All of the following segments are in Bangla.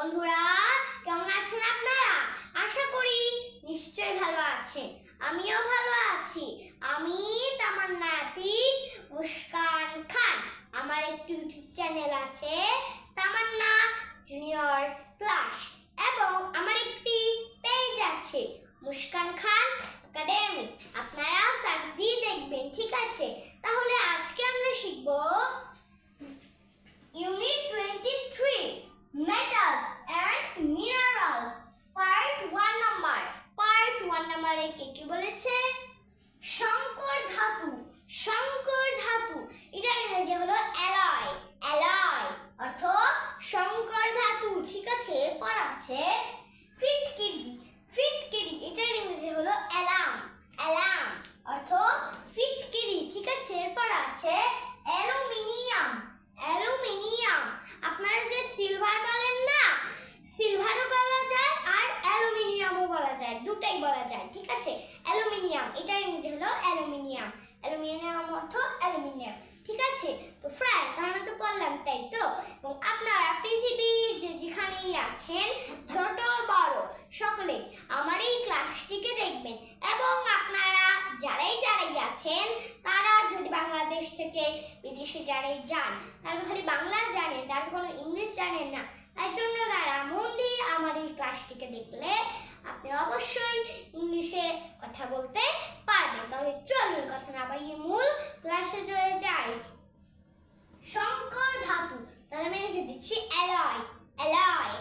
বন্ধুরা, কেমন আছেন আপনারা? আশা করি নিশ্চয়ই ভালো আছেন। আমিও ভালো আছি। আমি তামান্না আতিক মুস্কান খান। আমার একটি ইউটিউব চ্যানেল আছে তামান্না জুনিয়র ক্লাস এবং আমার একটি পেজ আছে মুস্কান খান একাডেমি আপনারা সার্চ দিয়ে দেখবেন ঠিক আছে তাহলে আজকে আমরা শিখব Unit 23 Metals and Minerals Part 1 number Part 1 নম্বরে কে কি বলেছে সংকর ধাতু সংকর ধাতু এটা ইংরেজি হলো অ্যালয় অ্যালয় অর্থ সংকর ধাতু ঠিক আছে এরপর আছে ফিটকিরি ফিটকিরি এটার ইংরেজি হলো অ্যালাম অ্যালাম অর্থ ফিটকিরি ঠিক আছে এরপর আছে অ্যালুমিনিয়াম অ্যালুমিনিয়াম আপনারা যে সিলভার বলেন না সিলভারও বলা যায় আর অ্যালুমিনিয়ামও বলা যায় দুটাই বলা যায় ঠিক আছে অ্যালুমিনিয়াম এটার ইংরেজি হলো অ্যালুমিনিয়াম। অ্যালুমিনিয়াম অর্থ অ্যালুমিনিয়াম। ঠিক আছে? তো ফ্রেন্ড তাহলে তো বললাম, তাই তো? এবং আপনারা পৃথিবীর যে যেখানেই আছেন, ছোট, বড়, সকলে আমার এই ক্লাসটিকে দেখবেন। এবং আপনারা যারাই যারাই আছেন, তারা যদি বাংলাদেশ থেকে বিদেশে যারাই যান, তারা তো খালি বাংলা জানেন তারা তো কোনো ইংলিশ জানেন না। তাই জন্য তারা মন দিয়ে আমার এই ক্লাসটিকে দেখলে আপনি অবশ্যই ইংলিশে কথা বলতে তাহলে চলুন, কথা না বাড়িয়ে মূল ক্লাসে চলে যাই। সংকর ধাতু, তাহলে আমি লিখে দিচ্ছি alloy alloy.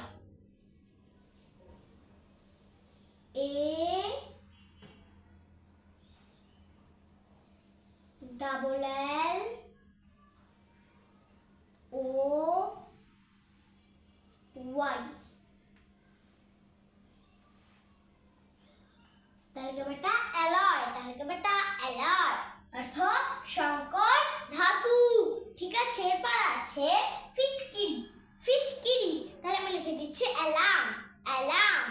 A double L O Y তাহলে বেটা অ্যালয় তাহলে বেটা অ্যালয় অর্থ সংকর ধাতু ঠিক আছে এরপর আছে ফিটকিরি। ফিটকিরি, তাহলে আমি লিখে দিচ্ছি alum alum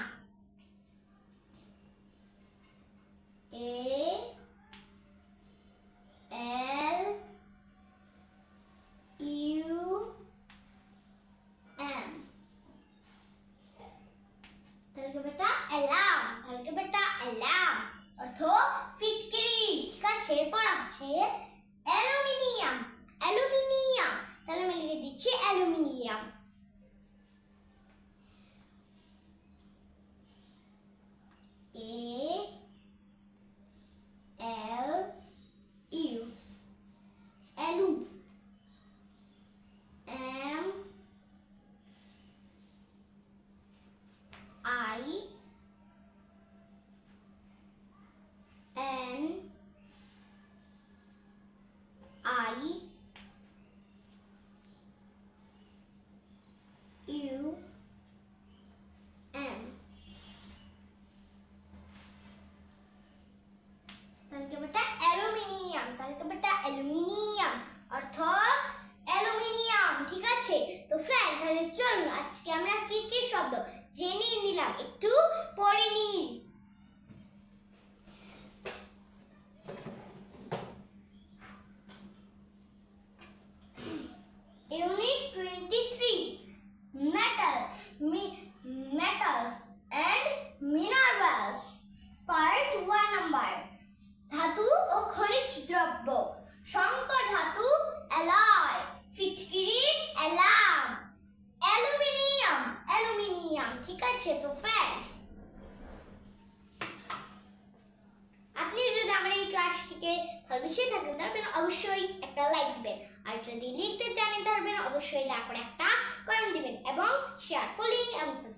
A, L, U, M. তাহলে বেটা অ্যালার্ম। তাহলে বেটা অ্যালার্ম। অর্থ ফিটকিরি। ঠিক আছে, এরপর আছে অ্যালুমিনিয়াম অ্যালুমিনিয়াম তাহলে আমি লিখে দিচ্ছি aluminium A L U alu M I N I U M তাহলে বেটা অ্যালুমিনিয়াম তাহলে বেটা অ্যালুমিনিয়াম অর্থ অ্যালুমিনিয়াম ঠিক আছে তো ফ্রেন্ড তাহলে চলুন আজকে আমরা কি কি শব্দ জেনে নিলাম? একটু পড়ে নিই। ইউনিট অ্যান্ড মিনারেলস নাম্বার ধাতু ও খনিজ দ্রব্য। সংকর ধাতু অ্যালয় ফিটকিরি অ্যালাম অ্যালুমিনিয়াম অ্যালুমিনিয়াম ঠিক আছে, তো ফ্রেন্ড আপনি যদি আমার এই ক্লাসটিকে ভালোবেসে থাকেন তাহলে অবশ্যই একটা লাইক দিবেন। আর যদি লিখতে জানেন তাহলে অবশ্যই করে একটা কমেন্ট দিবেন এবং শেয়ার ফলিং এবং সাবস্ক্রাইব